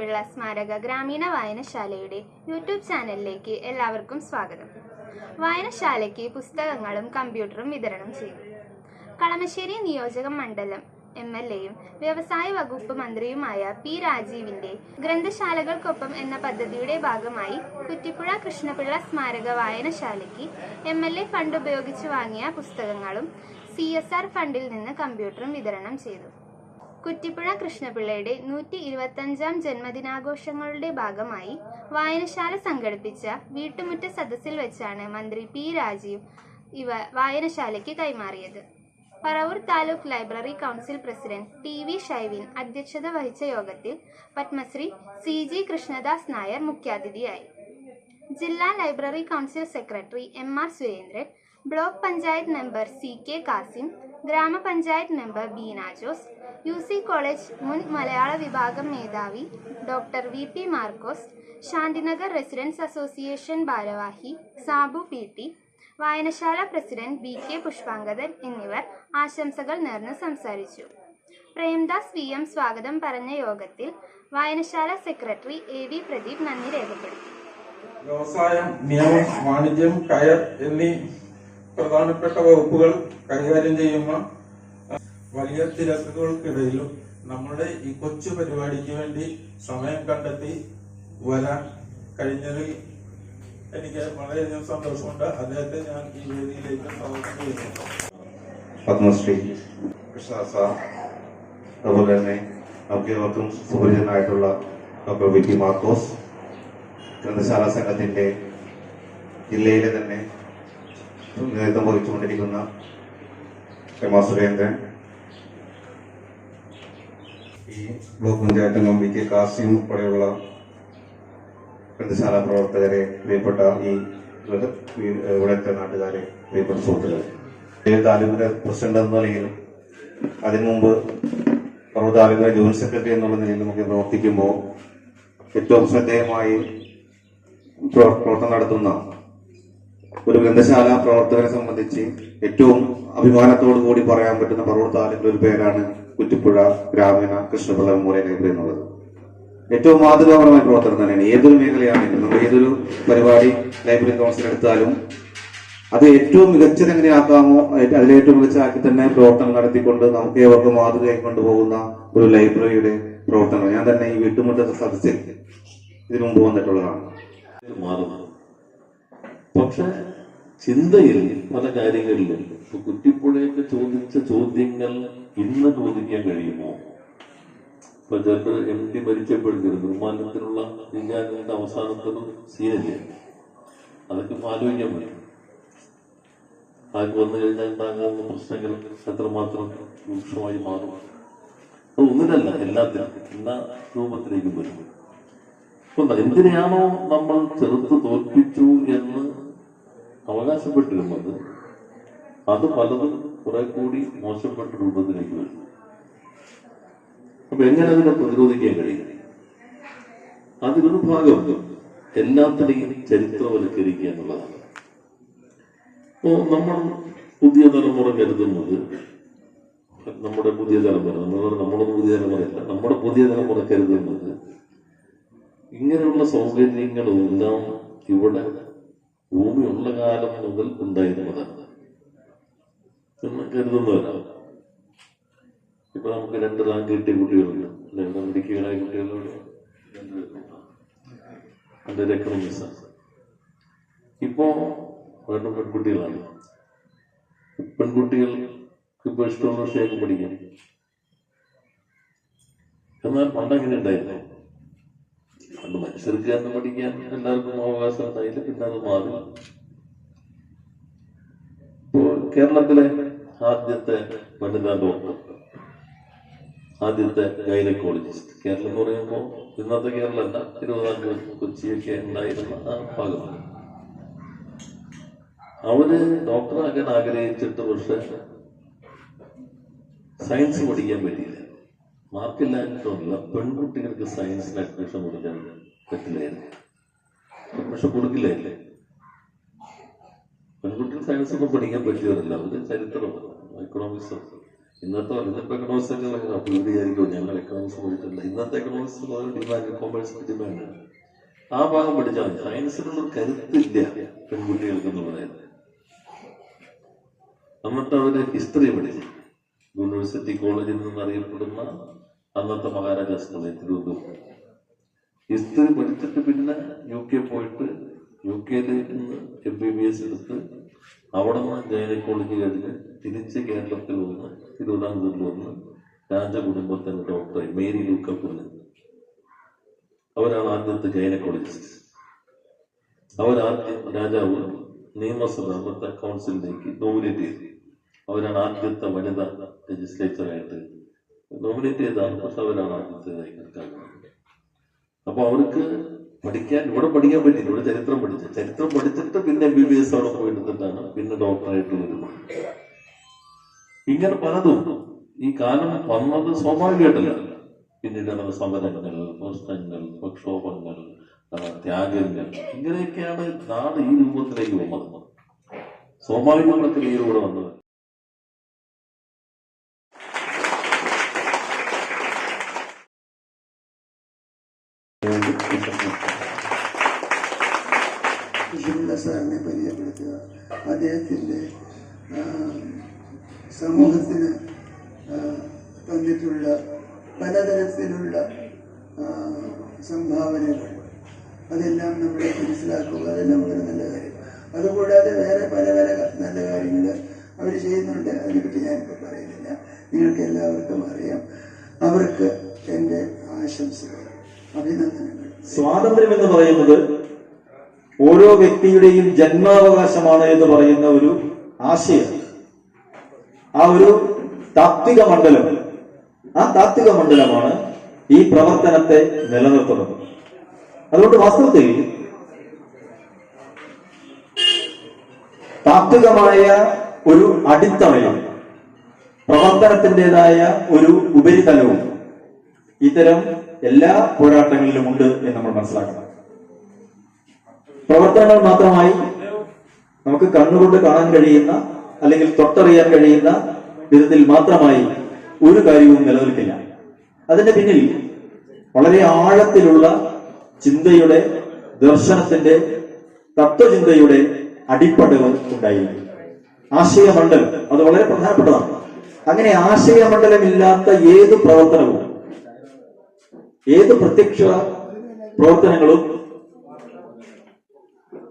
കൃഷ്ണപിള്ള സ്മാരക ഗ്രാമീണ വായനശാലയുടെ യൂട്യൂബ് ചാനലിലേക്ക് എല്ലാവർക്കും സ്വാഗതം. വായനശാലയ്ക്ക് പുസ്തകങ്ങളും കമ്പ്യൂട്ടറും വിതരണം ചെയ്യും കളമശ്ശേരി നിയോജക മണ്ഡലം എം എൽ എയും വ്യവസായ വകുപ്പ് മന്ത്രിയുമായ പി രാജീവിന്റെ ഗ്രന്ഥശാലകൾക്കൊപ്പം എന്ന പദ്ധതിയുടെ ഭാഗമായി കുറ്റിപ്പുഴ കൃഷ്ണപിള്ള സ്മാരക വായനശാലയ്ക്ക് എം എൽ എ ഫണ്ട് ഉപയോഗിച്ച് വാങ്ങിയ പുസ്തകങ്ങളും സി എസ് ആർ ഫണ്ടിൽ നിന്ന് കമ്പ്യൂട്ടറും വിതരണം ചെയ്തു. കുറ്റിപ്പുഴ കൃഷ്ണപിള്ളയുടെ നൂറ്റി ഇരുപത്തഞ്ചാം ജന്മദിനാഘോഷങ്ങളുടെ ഭാഗമായി വായനശാല സംഘടിപ്പിച്ച വീട്ടുമുറ്റ സദസ്സിൽ വെച്ചാണ് മന്ത്രി പി രാജീവ് ഇവ വായനശാലയ്ക്ക് കൈമാറിയത്. Paravur taluk library council president T V Shaivin അധ്യക്ഷത വഹിച്ച യോഗത്തിൽ പത്മശ്രീ സി ജി കൃഷ്ണദാസ് നായർ മുഖ്യാതിഥിയായി. ജില്ലാ library council secretary M R Surendran block panchayat member C K Kasim ഗ്രാമപഞ്ചായത്ത് member Beena Jose U C college മുൻ മലയാള വിഭാഗം മേധാവി doctor V P Markose Shantinagar residence association ഭാരവാഹി സാബു പി ടി വായനശാല പ്രസിഡന്റ് ബി കെ പുഷ്പാങ്കദൻ എന്നിവർ ആശംസകൾ നേർന്ന് സംസാരിച്ചു. പ്രേംദാസ് വി എം സ്വാഗതം പറഞ്ഞ യോഗത്തിൽ വായനശാല സെക്രട്ടറി എ വി പ്രദീപ് നന്ദി രേഖപ്പെടുത്തി. വ്യവസായം നിയമം വാണിജ്യം കയർ എന്നീ പ്രധാനപ്പെട്ട വകുപ്പുകൾ കൈകാര്യം ചെയ്യുന്ന വലിയ തിരക്കുകൾക്കിടയിലും നമ്മുടെ ഈ കൊച്ചു പരിപാടിക്ക് വേണ്ടി സമയം കണ്ടെത്തി വരാൻ കഴിഞ്ഞതിൽ എനിക്ക് വളരെയധികം സന്തോഷമുണ്ട്. അദ്ദേഹത്തെ ഞാൻ ഈ വേദിയിലേക്ക് സ്വാഗതം ചെയ്യുന്നു. പത്മശ്രീ കൃഷ്ണ സാർ അതുപോലെ തന്നെ നമുക്ക് ഏവർക്കും സുപരിചിതനായിട്ടുള്ള ഡോക്ടർ വി ടി മാർക്കോസ് ഗ്രന്ഥശാല സംഘത്തിന്റെ ജില്ലയിലെ തന്നെ നേതൃത്വം വഹിച്ചുകൊണ്ടിരിക്കുന്ന എം സുരേന്ദ്രൻ ഈ ബ്ലോക്ക് പഞ്ചായത്ത് അംഗം വി കെ കാസിം ഉൾപ്പെടെയുള്ള ഗ്രന്ഥശാല പ്രവർത്തകരെ പ്രിയപ്പെട്ട ഈ ഇവിടുത്തെ നാട്ടുകാരെ പ്രിയപ്പെട്ട സുഹൃത്തുക്കളെ. താലൂക്കിന്റെ പ്രസിഡന്റ് എന്ന നിലയിലും അതിനു മുമ്പ് പർവ താലൂക്കിലെ ജോയിന്റ് സെക്രട്ടറി എന്നുള്ള നിലയിൽ നമുക്ക് പ്രവർത്തിക്കുമ്പോൾ ഏറ്റവും ശ്രദ്ധേയമായി പ്രവർ- പ്രവർത്തനം നടത്തുന്ന ഒരു ഗ്രന്ഥശാല പ്രവർത്തകരെ സംബന്ധിച്ച് ഏറ്റവും അഭിമാനത്തോടു കൂടി പറയാൻ പറ്റുന്ന താലൂക്കിലെ ഒരു പേരാണ് കുറ്റിപ്പുഴ ഗ്രാമീണ കൃഷ്ണപിള്ള മെമ്മോറിയൽ ലൈബ്രറി എന്നുള്ളത്. ഏറ്റവും മാതൃകാപരമായ പ്രവർത്തനം തന്നെയാണ്. ഏതൊരു മേഖലയാണെങ്കിലും നമ്മൾ ഏതൊരു പരിപാടി ലൈബ്രറി കൗൺസിൽ എടുത്താലും അത് ഏറ്റവും മികച്ചത് എങ്ങനെയാക്കാമോ ഏറ്റവും മികച്ച ആക്കി തന്നെ പ്രവർത്തനം നടത്തിക്കൊണ്ട് നമുക്ക് ഏവർക്കും മാതൃകയായി കൊണ്ടുപോകുന്ന ഒരു ലൈബ്രറിയുടെ പ്രവർത്തനം ഞാൻ തന്നെ ഈ വീട്ടുമുട്ട സദസ്സിൽ ഇതിനു മുമ്പ് വന്നിട്ടുള്ളതാണ്. മാറുന്നത് പക്ഷെ ചിന്തയിൽ പല കാര്യങ്ങളിൽ ഇപ്പൊ കുറ്റിപ്പുഴയൊക്കെ ചോദിച്ച ചോദ്യങ്ങൾ ഇന്ന് ചോദിക്കാൻ കഴിയുമോ? ഇപ്പൊ ജനറൽ എം ഡി മരിച്ചപ്പോഴത്തേക്കും നിർമ്മാണത്തിനുള്ള വിജ്ഞാനത്തിന്റെ അവസാനത്തൊരു സീനല്ലേ അതൊക്കെ ആലോചിക്കാൻ പറ്റും. ആർക്ക് വന്നു കഴിഞ്ഞാൽ ഉണ്ടാകാവുന്ന പ്രശ്നങ്ങൾ എത്രമാത്രം രൂക്ഷമായി മാറും? അത് ഒന്നിനല്ല എല്ലാത്തിനും. എല്ലാ രൂപത്തിലേക്കും വരും. എന്തിനെയാണോ നമ്മൾ ചെറുത്ത് തോൽപ്പിച്ചു എന്ന് അവകാശപ്പെട്ടിരുന്നത് അത് പലതും കുറെ കൂടി മോശപ്പെട്ട രൂപത്തിലേക്ക് വരും അപ്പൊ എങ്ങനെ അതിനെ പ്രതിരോധിക്കാൻ കഴിയും? അതിനൊരു ഭാഗമുണ്ട് എല്ലാത്തിനെയും ചരിത്രവൽക്കരിക്കുക എന്നുള്ളതാണ്. അപ്പോ നമ്മൾ പുതിയ തലമുറ കരുതുന്നത് നമ്മുടെ പുതിയ തലമുറ നമ്മൾ നമ്മുടെ പുതിയ തലമുറയല്ല നമ്മുടെ പുതിയ തലമുറ കരുതുന്നത് ഇങ്ങനെയുള്ള സൗകര്യങ്ങളെല്ലാം ഇവിടെ ഭൂമിയുള്ള കാലം മുതൽ ഉണ്ടായിരുന്നതാണ് എന്ന് കരുതുന്നവരാണ് ഇപ്പൊ നമുക്ക് രണ്ട് റാങ്ക് കിട്ടിയ കുട്ടികളുണ്ട്. രണ്ട് അമേരിക്കയിലായ കുട്ടികളുണ്ട് രണ്ട് എക്കണോമിക്സ് ഇപ്പോ രണ്ടും പെൺകുട്ടികളാണ്. പെൺകുട്ടികൾ ഇപ്പൊ ഇഷ്ടമുള്ള വിഷയമൊക്കെ പഠിക്കാം. എന്നാൽ പണ്ടങ്ങനെ ഉണ്ടായിരുന്നു. പണ്ട് തന്നെ പഠിക്കാൻ എല്ലാവർക്കും അവകാശം ഉണ്ടായില്ല പിന്നെ അത് മാറി കേരളത്തിലെ ആദ്യത്തെ വനിതാ ഡോക്ടർ ആദ്യത്തെ ഗൈനക്കോളജിസ്റ്റ്. കേരളം എന്ന് പറയുമ്പോൾ ഇന്നത്തെ കേരളമല്ല തിരുവിതാംകൂർ കൊച്ചിയൊക്കെ ഉണ്ടായിരുന്ന ആ ഭാഗമാണ്. അവർ ഡോക്ടറാകാൻ ആഗ്രഹിച്ചിട്ട് പക്ഷെ സയൻസ് പഠിക്കാൻ പറ്റിയില്ല. മാർക്കില്ലാഞ്ഞിട്ടൊന്നുമില്ല പെൺകുട്ടികൾക്ക് സയൻസിൽ അഡ്മിഷൻ കൊടുക്കാൻ പറ്റില്ലായിരുന്നു. അഡ്മിഷൻ കൊടുക്കില്ലായില്ലേ? പെൺകുട്ടികൾ സയൻസ് ഒക്കെ പഠിക്കാൻ പറ്റിയവരല്ല. അവർ ചരിത്രം എക്കണോമിക്സ് ഇന്നത്തെ ഇന്നിപ്പോ എക്കണോമിക്സ് ഒക്കെ ഭയങ്കര അപ്പോൾ ഇവർ വിചാരിക്കും ഞങ്ങൾ എക്കണോമിക്സ് പഠിച്ചിട്ടില്ല. ഇന്നത്തെ എക്കണോമിക്സ് ഡിമാൻഡ് കോമേഴ്സ് ഡിമാൻഡ് ആ ഭാഗം പഠിച്ചാൽ മതി. സയൻസിനുള്ള കരുത്തില്ല പെൺകുട്ടികൾക്ക് എന്ന് പറയുന്നത് എന്നിട്ട് അവർ ഹിസ്റ്ററി പഠിച്ചു യൂണിവേഴ്സിറ്റി കോളേജിൽ നിന്ന് അറിയപ്പെടുന്ന അന്നത്തെ മഹാരാജാസ് കോളേജ് ഒന്നും ഹിസ്റ്ററി പഠിച്ചിട്ട് പിന്നെ യു കെ പോയിട്ട് യു കെയിലേക്ക് എം ബി ബി എസ് എടുത്ത് അവിടെ നിന്ന് ഗൈനക്കോളജി കഴിഞ്ഞ് തിരിച്ച് കേരളത്തിൽ വന്ന് തിരുവിതാംകൂറിൽ വന്ന് രാജകുടുംബത്തിന്റെ ഡോക്ടർ മേരി ലൂക്ക ലൂക്കപ്പിന് അവരാണ് ആദ്യത്തെ ഗൈനക്കോളജിസ്റ്റ് അവരാദ്യം രാജാവ് നിയമസഭ അന്നത്തെ കൗൺസിലിലേക്ക് നോമിനേറ്റ് ചെയ്തു. അവരാണ് ആദ്യത്തെ വനിതാ ലെജിസ്ലേച്ചറായിട്ട് നോമിനേറ്റ് ചെയ്ത പക്ഷെ അവരാണ് ആദ്യത്തേതായി അപ്പോൾ അപ്പൊ അവർക്ക് പഠിക്കാൻ ഇവിടെ പഠിക്കാൻ പറ്റില്ല ഇവിടെ ചരിത്രം പഠിച്ചു. ചരിത്രം പഠിച്ചിട്ട് പിന്നെ എം ബി ബി എസ് അവിടെ പോയി എടുത്തിട്ടാണ് പിന്നെ ഡോക്ടറായിട്ട് വരുന്നത്. ഇങ്ങനെ പലതും. ഈ കാലം വന്നത് സ്വാഭാവികമായിട്ടല്ല. പിന്നീട് നടന്ന സമരങ്ങൾ പ്രശ്നങ്ങൾ പ്രക്ഷോഭങ്ങൾ ത്യാഗങ്ങൾ ഇങ്ങനെയൊക്കെയാണ് നാട് ഈ രൂപത്തിലേക്ക് വന്നത്. സ്വാഭാവിക പ്രക്രിയയിലൂടെ വന്നത് കൃഷ്ണപിള്ള സാറിനെ പരിചയപ്പെടുത്തുക അദ്ദേഹത്തിന്റെ സമൂഹത്തിന് തന്നിട്ടുള്ള പലതരത്തിലുള്ള സംഭാവനകൾ. അതെല്ലാം നമ്മൾ മനസ്സിലാക്കുക അതെല്ലാം വളരെ നല്ല കാര്യം. അതുകൂടാതെ വേറെ പല പല നല്ല കാര്യങ്ങൾ അവർ ചെയ്യുന്നുണ്ട്. അതിനെപ്പറ്റി ഞാനിപ്പോൾ പറയുന്നില്ല. നിങ്ങൾക്ക് എല്ലാവർക്കും അറിയാം. അവർക്ക് എന്റെ ആശംസകൾ അഭിനന്ദനങ്ങൾ. സ്വാതന്ത്ര്യം എന്ന് പറയുന്നത് ഓരോ വ്യക്തിയുടെയും ജന്മാവകാശമാണ് എന്ന് പറയുന്ന ഒരു ആശയം. ആ ഒരു താത്വിക മണ്ഡലം ആ താത്വിക മണ്ഡലമാണ് ഈ പ്രവർത്തനത്തെ നിലനിർത്തുന്നത്. അതുകൊണ്ട് വാസ്തവത്തിൽ താത്വികമായ ഒരു അടിത്തറയും പ്രവർത്തനത്തിന്റെതായ ഒരു ഉപരിതലവും ഇത്തരം എല്ലാ പോരാട്ടങ്ങളിലും ഉണ്ട് എന്ന് നമ്മൾ മനസ്സിലാക്കണം. പ്രവർത്തനങ്ങൾ മാത്രമായി നമുക്ക് കണ്ണുകൊണ്ട് കാണാൻ കഴിയുന്ന അല്ലെങ്കിൽ തൊട്ടറിയാൻ കഴിയുന്ന വിധത്തിൽ മാത്രമായി ഒരു കാര്യവും നിലനിൽക്കില്ല. അതിന്റെ പിന്നിൽ വളരെ ആഴത്തിലുള്ള ചിന്തയുടെ ദർശനത്തിന്റെ തത്വചിന്തയുടെ അടിപ്പടവ് ഉണ്ടായിരിക്കും. ആശയമണ്ഡലം അത് വളരെ പ്രധാനപ്പെട്ടതാണ്. അങ്ങനെ ആശയമണ്ഡലമില്ലാത്ത ഏത് പ്രവർത്തനവും ഏത് പ്രത്യക്ഷ പ്രവർത്തനങ്ങളും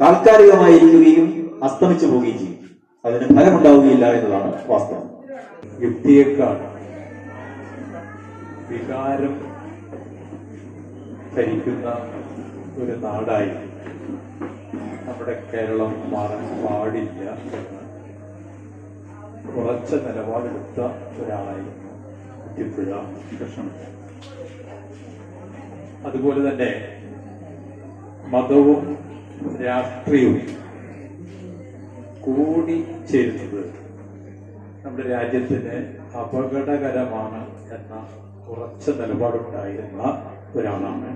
താൽക്കാലികമായിരിക്കുകയും അസ്തമിച്ചു പോവുകയും ചെയ്യും. അതിന് ഫലമുണ്ടാവുകയില്ല എന്നതാണ് വാസ്തവം. യുക്തിയേക്കാൾ വികാരം ഭരിക്കുന്ന ഒരു നാടായി നമ്മുടെ കേരളം മാറാൻ പാടില്ല എന്ന് നിലപാടെടുത്ത ഒരാളായിരുന്നു കുറ്റിപ്പുഴ കൃഷ്ണൻ. അതുപോലെ തന്നെ മതവും രാഷ്ട്രീയവും കൂടി ചേരുന്നത് നമ്മുടെ രാജ്യത്തിന് അപകടകരമാണ് എന്ന ഉറച്ച നിലപാടുണ്ടായിരുന്ന ഒരാളാണ്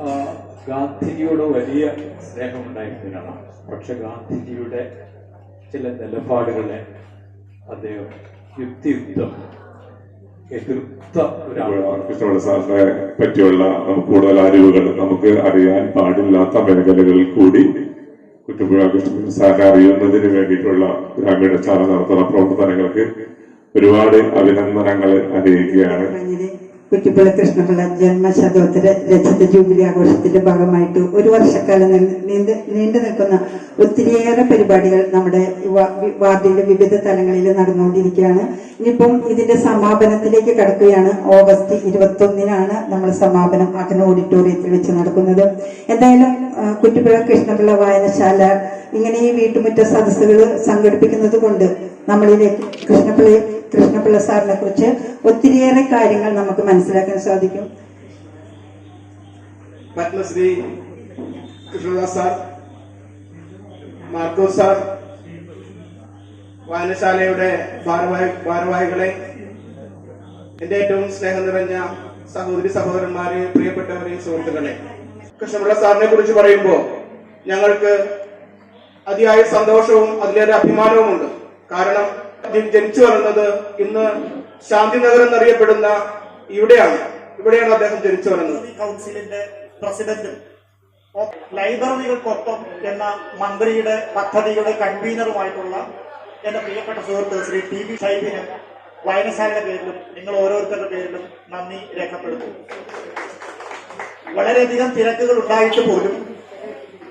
ആ, ഗാന്ധിജിയോട് വലിയ സ്നേഹമുണ്ടായിരുന്നതിനാണ് പക്ഷെ ഗാന്ധിജിയുടെ ചില നിലപാടുകളെ അദ്ദേഹം യുക്തിയുക്തം എതിർത്ത സാറിനെ പറ്റിയുള്ള കൂടുതൽ അറിവുകൾ നമുക്ക് അറിയാൻ പാടില്ലാത്ത മേഖലകളിൽ കൂടി കുറ്റപ്പുഴ കൃഷ്ണപിള്ള സാറിനെ അറിയുന്നതിന് വേണ്ടിയിട്ടുള്ള ഗ്രാമീണ ചാല നടത്തുന്ന പ്രവർത്തനങ്ങൾക്ക് ഒരുപാട് അഭിനന്ദനങ്ങൾ അറിയിക്കുകയാണ്. കുറ്റിപ്പുഴ കൃഷ്ണപിള്ള ജന്മശതോത്തര രചിത ജൂബിലി ആഘോഷത്തിന്റെ ഭാഗമായിട്ട് ഒരു വർഷക്കാലം നീണ്ട് നീണ്ട് നിൽക്കുന്ന ഒത്തിരിയേറെ പരിപാടികൾ നമ്മുടെ വാർഡിന്റെ വിവിധ തലങ്ങളിൽ നടന്നുകൊണ്ടിരിക്കുകയാണ്. ഇനിയിപ്പം ഇതിന്റെ സമാപനത്തിലേക്ക് കടക്കുകയാണ്. ഓഗസ്റ്റ് ഇരുപത്തി ഒന്നിനാണ് നമ്മൾ സമാപനം അകന ഓഡിറ്റോറിയത്തിൽ വെച്ച് നടക്കുന്നത്. എന്തായാലും കുറ്റിപ്പുഴ കൃഷ്ണപിള്ള വായനശാല ഇങ്ങനെ ഈ വീട്ടുമുറ്റ സദസ്സുകൾ സംഘടിപ്പിക്കുന്നത് കൊണ്ട് നമ്മളിലേക്ക് കൃഷ്ണപിള്ള കൃഷ്ണപിള്ള സാറിനെ കുറിച്ച് ഒത്തിരിയേറെ കാര്യങ്ങൾ നമുക്ക് മനസ്സിലാക്കാൻ സാധിക്കും. പത്മശ്രീ കൃഷ്ണദാസ് സാർ മാർക്കോസ് സാർ വായനശാലയുടെ ഭാരവാഹി ഭാരവാഹികളെ എന്റെ ഏറ്റവും സ്നേഹം നിറഞ്ഞ സഹോദരി സഹോദരന്മാരെ പ്രിയപ്പെട്ടവരെ സുഹൃത്തുക്കളെ. കൃഷ്ണപിള്ള സാറിനെ കുറിച്ച് പറയുമ്പോൾ ഞങ്ങൾക്ക് അതിയായ സന്തോഷവും അതിലേറെ അഭിമാനവുമുണ്ട്. കാരണം ജനിച്ചു വളർന്നത് ഇന്ന് ശാന്തിനഗർ എന്നറിയപ്പെടുന്ന ഇവിടെയാണ്. ഇവിടെയാണ് അദ്ദേഹം ജനിച്ചു വളർന്നത്. കൗൺസിലിന്റെ പ്രസിഡന്റും ലൈബ്രറികൾക്കൊപ്പം എന്ന മന്ത്രിയുടെ പദ്ധതിയുടെ കൺവീനറുമായിട്ടുള്ള എന്റെ പ്രിയപ്പെട്ട സുഹൃത്ത് ശ്രീ ടി വി ഷൈബിന് വായനശാലയുടെ പേരിലും നിങ്ങൾ ഓരോരുത്തരുടെ പേരിലും നന്ദി രേഖപ്പെടുത്തുന്നു. വളരെയധികം തിരക്കുകൾ ഉണ്ടായിട്ട് പോലും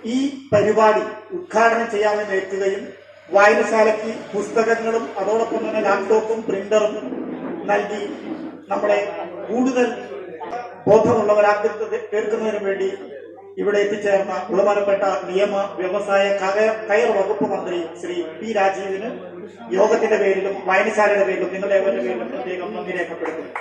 ഈ പരിപാടി ഉദ്ഘാടനം ചെയ്യാമെന്ന് ഏൽക്കുകയും വായനശാലയ്ക്ക് പുസ്തകങ്ങളും അതോടൊപ്പം തന്നെ ലാപ്ടോപ്പും പ്രിന്ററും നൽകി നമ്മളെ കൂടുതൽ ബോധമുള്ളവരാക്കി തീർക്കുന്നതിനു വേണ്ടി ഇവിടെ എത്തിച്ചേർന്ന ബഹുമാനപ്പെട്ട നിയമ വ്യവസായ കയർ വകുപ്പ് മന്ത്രി ശ്രീ പി രാജീവിന് യോഗത്തിന്റെ പേരിലും വായനശാലയുടെ പേരിലും നിങ്ങളുടെ പേരിലും പ്രത്യേകം നന്ദി രേഖപ്പെടുത്തുന്നു.